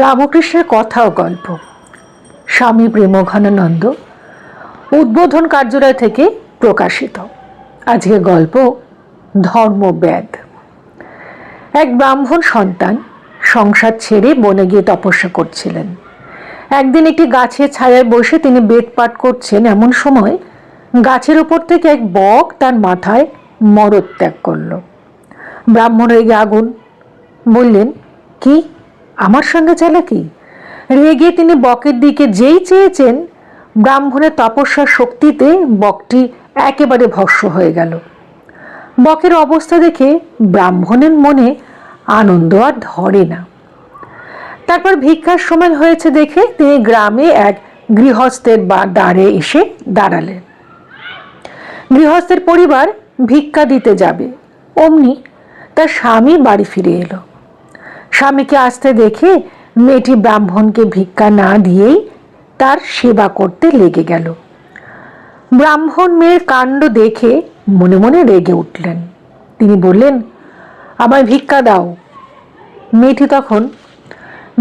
রামকৃষ্ণের কথা ও গল্প। স্বামী প্রেমঘনানন্দ উদ্বোধন কার্যালয় থেকে প্রকাশিত। আজকে গল্প ধর্মব্যাদ এক ব্রাহ্মণ সন্তান সংসার ছেড়ে বনে গিয়ে তপস্যা করছিলেন। একদিন একটি গাছের ছায়ায় বসে তিনি বেদ পাঠ করছেন। এমন সময় গাছের উপর থেকে এক বক তার মাথায় মরদ ত্যাগ করল। ব্রাহ্মণ রেগে আগুন, বললেন, কি? আমার সঙ্গে চালাকি রেগে তিনি বকের দিকে যেই চেয়েছেন, ব্রাহ্মণের তপস্যার শক্তিতে বকটি একেবারে ভস্ম হয়ে গেল। বকের অবস্থা দেখে ব্রাহ্মণের মনে আনন্দ আর ধরে না। তারপর ভিক্ষার সময় হয়েছে দেখে তিনি গ্রামে এক গৃহস্থের বা দ্বারে এসে দাঁড়ালেন। গৃহস্থের পরিবার ভিক্ষা দিতে যাবে। অমনি তার স্বামী বাড়ি ফিরে এলো। স্বামীকে আসতে দেখে মেয়েটি ব্রাহ্মণকে ভিক্ষা না দিয়েই তার সেবা করতে লেগে গেল। ব্রাহ্মণ মেয়ের কাণ্ড দেখে মনে মনে রেগে উঠলেন। তিনি বললেন, আমায় ভিক্ষা দাও। মেয়েটি তখন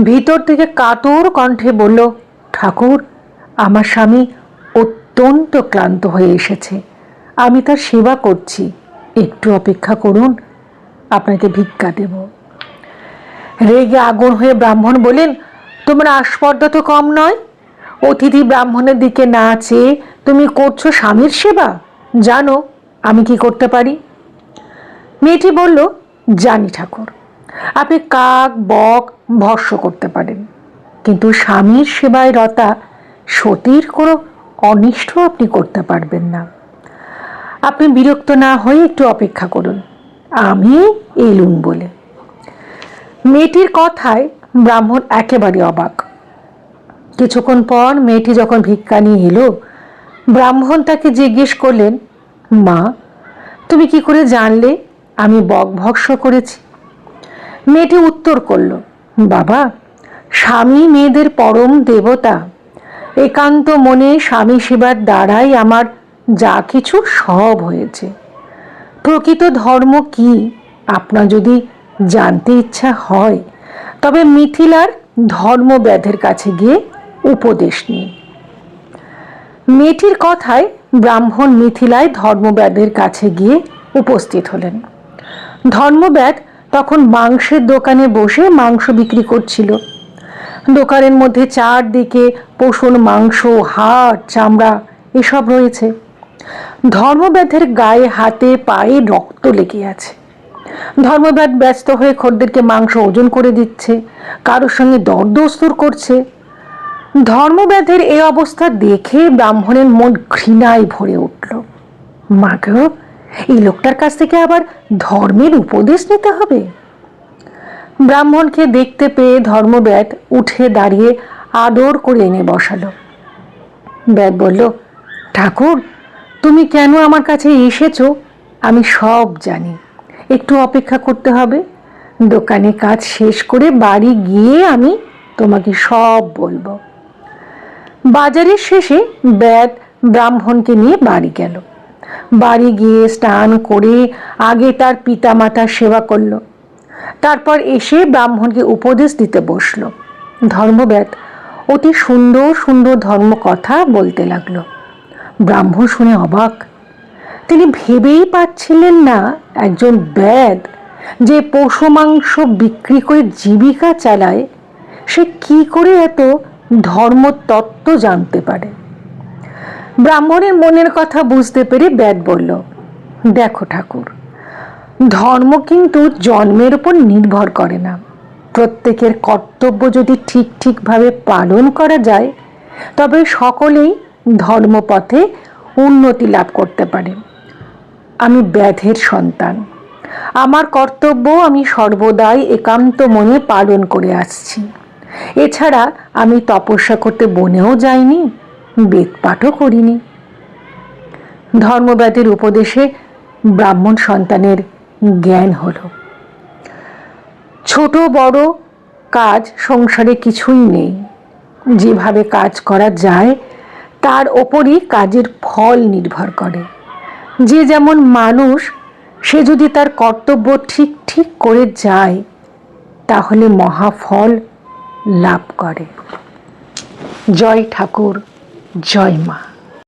ভিতর থেকে কাতর কণ্ঠে বলল, ঠাকুর, আমার স্বামী অত্যন্ত ক্লান্ত হয়ে এসেছে। আমি তার সেবা করছি। একটু অপেক্ষা করুন, আপনাকে ভিক্ষা দেব। রেগে আগুন হয়ে ব্রাহ্মণ বলেন তোমার আস্পর্ধা তো কম নয়। অতিথি ব্রাহ্মণের দিকে না চেয়ে তুমি করছ স্বামীর সেবা। জানো, আমি কি করতে পারি? মেয়েটি বলল, জানি ঠাকুর, আপনি কাক, বক, ভস্য করতে পারেন। কিন্তু স্বামীর সেবায় রতা সতীর কোনো অনিষ্ট আপনি করতে পারবেন না। আপনি বিরক্ত না হয়ে একটু অপেক্ষা করুন। আমি এলুম বলে। মেয়েটির কথায় ব্রাহ্মণ একেবারে অবাক। কিছুক্ষণ পর মেয়েটি যখন ভিক্ষা নিয়ে এলো, ব্রাহ্মণ তাকে জিজ্ঞেস করলেন, মা, তুমি কি করে জানলে আমি বক ভক্ষ করেছি? মেয়েটি উত্তর করল, বাবা, স্বামী মেয়েদের পরম দেবতা। একান্ত মনে স্বামী সেবার দ্বারাই আমার যা কিছু সব হয়েছে। প্রকৃত ধর্ম কি? আপনার যদি জানতে ইচ্ছা হয়, তবে মিথিলার ধর্মব্যাধের কাছে গিয়ে উপদেশ নিন মেয়েটির কথায় ব্রাহ্মণ মিথিলায় ধর্মব্যাধের কাছে গিয়ে উপস্থিত হলেন। ধর্মব্যাধ তখন মাংসের দোকানে বসে মাংস বিক্রি করছিল। দোকানের মধ্যে চারদিকে পশুর মাংস, হাড়, চামড়া এসব রয়েছে। ধর্মব্যাধের গায়ে, হাতে, পায়ে রক্ত লেগে আছে। ধর্মব্যাধ ব্যস্ত হয়ে খদ্দেরকে মাংস ওজন করে দিচ্ছে, কারোর সঙ্গে দরদস্তুর করছে। ধর্মব্যাধের এই অবস্থা দেখে ব্রাহ্মণের মন ঘৃণায় ভরে উঠল। মাকেও এই লোকটার কাছ থেকে আবার ধর্মের উপদেশ নিতে হবে? ব্রাহ্মণকে দেখতে পেয়ে ধর্মব্যাধ উঠে দাঁড়িয়ে আদর করে এনে বসালো। ব্যাদ বলল, ঠাকুর, তুমি কেন আমার কাছে এসেছ? আমি সব জানি। একটু অপেক্ষা করতে হবে। দোকানে কাজ শেষ করে বাড়ি গিয়ে আমি তোমাকে সব বলব। বাজারের শেষে ব্যাদ ব্রাহ্মণকে নিয়ে বাড়ি গেল। বাড়ি গিয়ে স্নান করে আগে তার পিতা মাতার সেবা করল। তারপর এসে ব্রাহ্মণকে উপদেশ দিতে বসল। ধর্মব্যাদ, অতি সুন্দর সুন্দর ধর্ম কথা বলতে লাগল। ব্রাহ্মণ শুনে অবাক। তিনি ভেবেই পাচ্ছিলেন না একজন ব্যাদ যে পশু মাংস বিক্রি করে জীবিকা চালায়, সে কি করে এত ধর্মতত্ত্ব জানতে পারে? ব্রাহ্মণের মনের কথা বুঝতে পেরে ব্যাদ বলল, দেখো ঠাকুর, ধর্ম কিন্তু জন্মের উপর নির্ভর করে না। প্রত্যেকের কর্তব্য যদি ঠিক ঠিকভাবে পালন করা যায়, তবে সকলেই ধর্মপথে উন্নতি লাভ করতে পারে। আমি ব্যাধের সন্তান। আমার কর্তব্য আমি সর্বদাই একান্ত মনে পালন করে আসছি। এছাড়া আমি তপস্যা করতে বনেও যাইনি বেদপাঠও করিনি। ধর্মব্যাধের উপদেশে ব্রাহ্মণ সন্তানের জ্ঞান হলো। ছোট বড় কাজ সংসারে কিছুই নেই। যেভাবে কাজ করা যায়, তার ওপরই কাজের ফল নির্ভর করে। যে যেমন মানুষ, সে যদি তার কর্তব্য ঠিক ঠিক করে যায়, তাহলে মহাফল লাভ করে। জয় ঠাকুর, জয় মা।